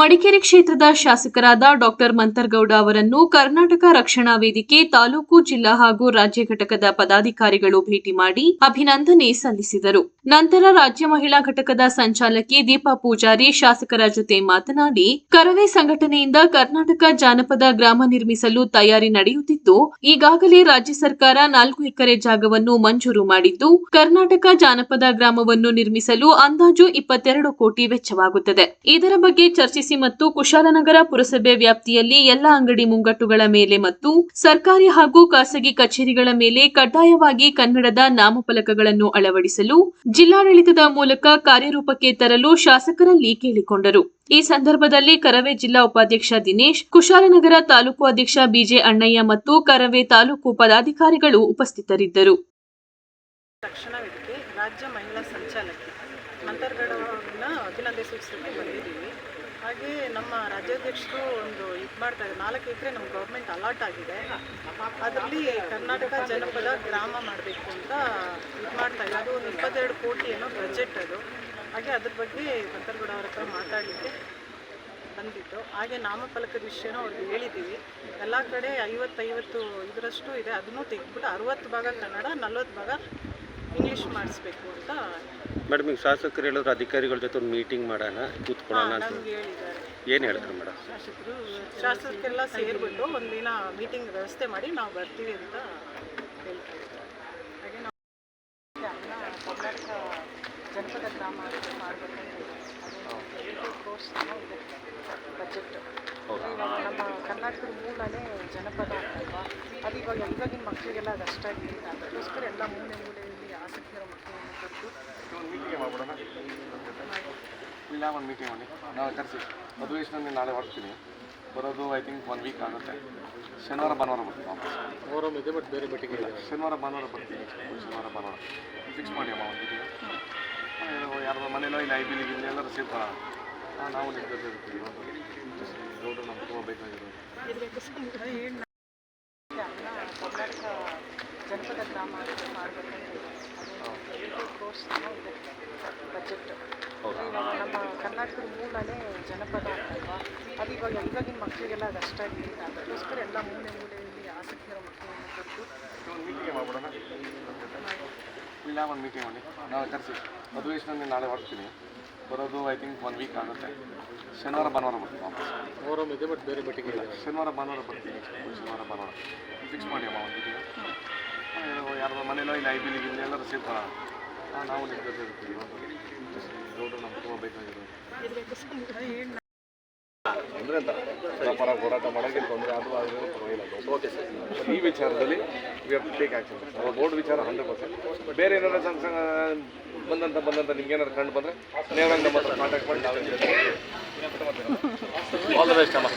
ಮಡಿಕೇರಿ ಕ್ಷೇತ್ರದ ಶಾಸಕರಾದ ಡಾಕ್ಟರ್ ಮಂತರ್ಗೌಡ ಅವರನ್ನು ಕರ್ನಾಟಕ ರಕ್ಷಣಾ ವೇದಿಕೆ, ತಾಲೂಕು, ಜಿಲ್ಲಾ ಹಾಗೂ ರಾಜ್ಯ ಘಟಕದ ಪದಾಧಿಕಾರಿಗಳು ಭೇಟಿ ಮಾಡಿ ಅಭಿನಂದನೆ ಸಲ್ಲಿಸಿದರು. ನಂತರ ರಾಜ್ಯ ಮಹಿಳಾ ಘಟಕದ ಸಂಚಾಲಕಿ ದೀಪಾ ಪೂಜಾರಿ ಶಾಸಕರ ಜೊತೆ ಮಾತನಾಡಿ, ಕರವೇ ಸಂಘಟನೆಯಿಂದ ಕರ್ನಾಟಕ ಜಾನಪದ ಗ್ರಾಮ ನಿರ್ಮಿಸಲು ತಯಾರಿ ನಡೆಯುತ್ತಿದ್ದು, ಈಗಾಗಲೇ ರಾಜ್ಯ ಸರ್ಕಾರ ನಾಲ್ಕು ಎಕರೆ ಜಾಗವನ್ನು ಮಂಜೂರು ಮಾಡಿದ್ದು, ಕರ್ನಾಟಕ ಜಾನಪದ ಗ್ರಾಮವನ್ನು ನಿರ್ಮಿಸಲು ಅಂದಾಜು ಇಪ್ಪತ್ತೆರಡು ಕೋಟಿ ವೆಚ್ಚವಾಗುತ್ತದೆ. ಇದರ ಬಗ್ಗೆ ಚರ್ಚಿಸಿ ಮತ್ತು ಕುಶಾಲನಗರ ಪುರಸಭೆ ವ್ಯಾಪ್ತಿಯಲ್ಲಿ ಎಲ್ಲ ಅಂಗಡಿ ಮುಂಗಟ್ಟುಗಳ ಮೇಲೆ ಮತ್ತು ಸರ್ಕಾರಿ ಹಾಗೂ ಖಾಸಗಿ ಕಚೇರಿಗಳ ಮೇಲೆ ಕಡ್ಡಾಯವಾಗಿ ಕನ್ನಡದ ನಾಮಫಲಕಗಳನ್ನು ಅಳವಡಿಸಲು ಜಿಲ್ಲಾಡಳಿತದ ಮೂಲಕ ಕಾರ್ಯರೂಪಕ್ಕೆ ತರಲು ಶಾಸಕರಲ್ಲಿ ಕೇಳಿಕೊಂಡರು. ಈ ಸಂದರ್ಭದಲ್ಲಿ ಕರವೇ ಜಿಲ್ಲಾ ಉಪಾಧ್ಯಕ್ಷ ದಿನೇಶ್, ಕುಶಾಲನಗರ ತಾಲೂಕು ಅಧ್ಯಕ್ಷ ಬಿಜೆ ಅಣ್ಣಯ್ಯ ಮತ್ತು ಕರವೇ ತಾಲೂಕು ಪದಾಧಿಕಾರಿಗಳು ಉಪಸ್ಥಿತರಿದ್ದರು. ಅಂತರ್ಗಡವನ್ನು ಅವ್ರನ್ನ ಬಂದಿದ್ದೀವಿ. ಹಾಗೆ ನಮ್ಮ ರಾಜ್ಯಾಧ್ಯಕ್ಷರು ಒಂದು ಇದು ಮಾಡ್ತಾ ನಾಲ್ಕು ಎಕರೆ ನಮ್ಮ ಗೌರ್ಮೆಂಟ್ ಅಲಾಟ್ ಆಗಿದೆ. ಅದರಲ್ಲಿ ಕರ್ನಾಟಕ ಜನಪದ ಗ್ರಾಮ ಮಾಡಬೇಕು ಅಂತ ಇದು ಮಾಡ್ತಾ ಇದೆ ಅದು ಒಂದು ಇಪ್ಪತ್ತೆರಡು ಕೋಟಿ ಏನೋ ಬಜೆಟ್ ಅದು. ಹಾಗೆ ಅದ್ರ ಬಗ್ಗೆ ಮಂತರ್ಗಡ ಅವ್ರ ಹತ್ರ ಮಾತಾಡಲಿಕ್ಕೆ ಬಂದಿತ್ತು ಹಾಗೆ ನಾಮಫಲಕದ ವಿಷಯನೂ ಅವ್ರಿಗೆ ಹೇಳಿದ್ದೀವಿ. ಎಲ್ಲ ಕಡೆ ಐವತ್ತೈವತ್ತು ಇದರಷ್ಟು ಇದೆ. ಅದನ್ನು ತೆಗೆದ್ಬಿಟ್ಟು ಅರುವತ್ತು ಭಾಗ ಕನ್ನಡ, ನಲ್ವತ್ತು ಭಾಗ ಇಂಗ್ಲೀಷ್ ಮಾಡಿಸ್ಬೇಕು ಅಂತ. ಮೇಡಮ್ ಈಗ ಶಾಸಕರು ಹೇಳಿದ್ರು ಅಧಿಕಾರಿಗಳ ಜೊತೆ ಒಂದು ಮೀಟಿಂಗ್ ಮಾಡೋಣ ಕೂತ್ಕೊಳ್ಳೋಣ ಅಂತ. ನಮ್ಗೆ ಹೇಳಿದ್ದಾರೆ. ಏನು ಹೇಳಿದ್ರು ಮೇಡಮ್ ಶಾಸಕರು ಶಾಸಕರೆಲ್ಲ ಸೇರಿಬಿಟ್ಟು ಒಂದಿನ ಮೀಟಿಂಗ್ ವ್ಯವಸ್ಥೆ ಮಾಡಿ ನಾವು ಬರ್ತೀವಿ ಅಂತ ಹೇಳ್ತಾ ಇದ್ದಾರೆ ಹಾಗೆ ನಾವು ಕರ್ನಾಟಕ ಜನಪದ ಗ್ರಾಮ ಅಂತ ಮಾಡಬೇಕಂತ ಕೋರ್ಸ್ ಇದೆ ಬಜೆಟ್ ಇವಾಗ ನಮ್ಮ ಕರ್ನಾಟಕದ ಮೂಲನೇ ಜನಪದ ಅಂತಲ್ವಾ? ಅದು ಇವಾಗ ಇವಾಗಿನ ಮಕ್ಕಳಿಗೆಲ್ಲ ಅದು ಅಷ್ಟಾಗಿ ಅದಕ್ಕೋಸ್ಕರ ಎಲ್ಲ ಮೂಲೆ ಮೂಲೆಯಲ್ಲಿ ಆಸಕ್ತಿ ಇರೋ ಮಕ್ಕಳನ್ನು ಕೊಟ್ಟು ಒಂದು ಮೀಟಿಂಗ್ ಮಾಡ್ಬಿಡೋಣ? ಇಲ್ಲ ಒಂದು ಮೀಟಿಂಗ್ ಮಾಡಿ. ನಾವು ಕರೆಸಿ. ಮದುವೆ ನಾಳೆ ಹೊರಡ್ತೀನಿ. ಬರೋದು ಐ ಥಿಂಕ್ ಒನ್ ವೀಕ್ ಆಗುತ್ತೆ. ಶನಿವಾರ ಭಾನುವಾರ ಬರ್ತೀನಿ ವಾಪಸ್. ಫೋರಮ್ ಇದೆ ಬಟ್ ಬೇರೆ ಮೀಟಿಂಗ್ ಇದೆ. ಶನಿವಾರ ಭಾನುವಾರ ಬರ್ತೀನಿ. ಶನಿವಾರ ಭಾನುವಾರ. ಫಿಕ್ಸ್ ಮಾಡಿ ಅಮ್ಮ ಒಂದು ಮೀಟಿಂಗ್ ಯಾರ್ದೋ ಮನೇಲೋ ಇಲ್ಲ ಐ ಬಿಲಿ ಇಲ್ಲಿ ಎಲ್ಲರೂ ಸೇರ್ಕೊಳ್ಳೋಣ. ನಾವು ಇರ್ತೀವಿ ಗೌಡ್ರು ನಮ್ಗೆ ತುಂಬ ಬೇಕಾಗಿರೋದು. ಕರ್ನಾಟಕ ಜನಪದ ಗ್ರಾಮ ಇದೆ ಬಜೆಟ್ ಇವಾಗ ನಮ್ಮ ಕರ್ನಾಟಕದ ಮೂಲನೇ ಜನಪದ ಅಲ್ವಾ ಅದು ಇವಾಗ ಇವಾಗಿನ ಮಕ್ಕಳಿಗೆಲ್ಲ ಅದು ಅಷ್ಟಾಗಿ ಅದಕ್ಕೋಸ್ಕರ ಎಲ್ಲ ಮೂಲೆ ಮೂಲೆಯಲ್ಲಿ ಆಸಕ್ತಿ ಇರೋ ಮಕ್ಕಳನ್ನು ಕೊಟ್ಟು ಇಲ್ಲ ಒಂದು ಮೀಟಿಂಗ್ ಮಾಡಿ. ನಾವು ಕರೆಸಿ ಮದುವೇಶ್ನಲ್ಲಿ ನಾಳೆ ಹೊರಡ್ತೀನಿ. ಬರೋದು ಐ ಥಿಂಕ್ ಒನ್ ವೀಕ್ ಆಗುತ್ತೆ. ಶನಿವಾರ ಭಾನುವಾರ ಬರ್ತೀನಿ ವಾಪಸ್. ಫೋರಮ್ ಇದೆ ಬಟ್ ಬೇರೆ ಮೀಟಿಂಗ್ ಇಲ್ಲ ಶನಿವಾರ ಭಾನುವಾರ ಬರ್ತೀನಿ. ಶನಿವಾರ ಭಾನುವಾರ. ಫಿಕ್ಸ್ ಮಾಡಿ ಅಮ್ಮ ಒಂದು ಮೀಟಿಂಗ್ ಯಾರ್ದೋ ಮನೇಲೋ ಇಲ್ಲ ಐ ಬಿಲಿ ಇಲ್ಲಿ ಎಲ್ಲರೂ ಹಾಂ ನಾವು ನಿಮ್ಮ ಜೊತೆ ಇರ್ತೀವಿ. ಗೌಡ್ರು ನಮ್ಮ ತುಂಬ ಬೇಕಾಗಿರೋದು. ತೊಂದರೆ ಅಂತ ವ್ಯಾಪಾರ ಹೋರಾಟ ಮಾಡೋಕ್ಕೆ ತೊಂದರೆ ಅದು ಪರವಾಗಿಲ್ಲ ಓಕೆ ಸರ್ ಈ ವಿಚಾರದಲ್ಲಿ ಟೇಕ್ ಆ್ಯಕ್ಷನ್ ಸರ್ ಬೋರ್ಡ್ ವಿಚಾರ ಹಂಡ್ರೆಡ್ ಪರ್ಸೆಂಟ್ ಬೇರೆ ಏನಾದ್ರು ಸಂಘ ಬಂದಂತ ಬಂದಂತ ನಿಮ್ಗೆ ಏನಾದ್ರು ಕಂಡು ಬಂದರೆ ನೇರವಾಗಿ ನಮ್ಮ ಹತ್ರ ಕಾಂಟ್ಯಾಕ್ಟ್ ಮಾಡಿ ನಾವು ಆಲ್ ದ ಬೆಸ್ಟ್ ಅಮ್ಮ.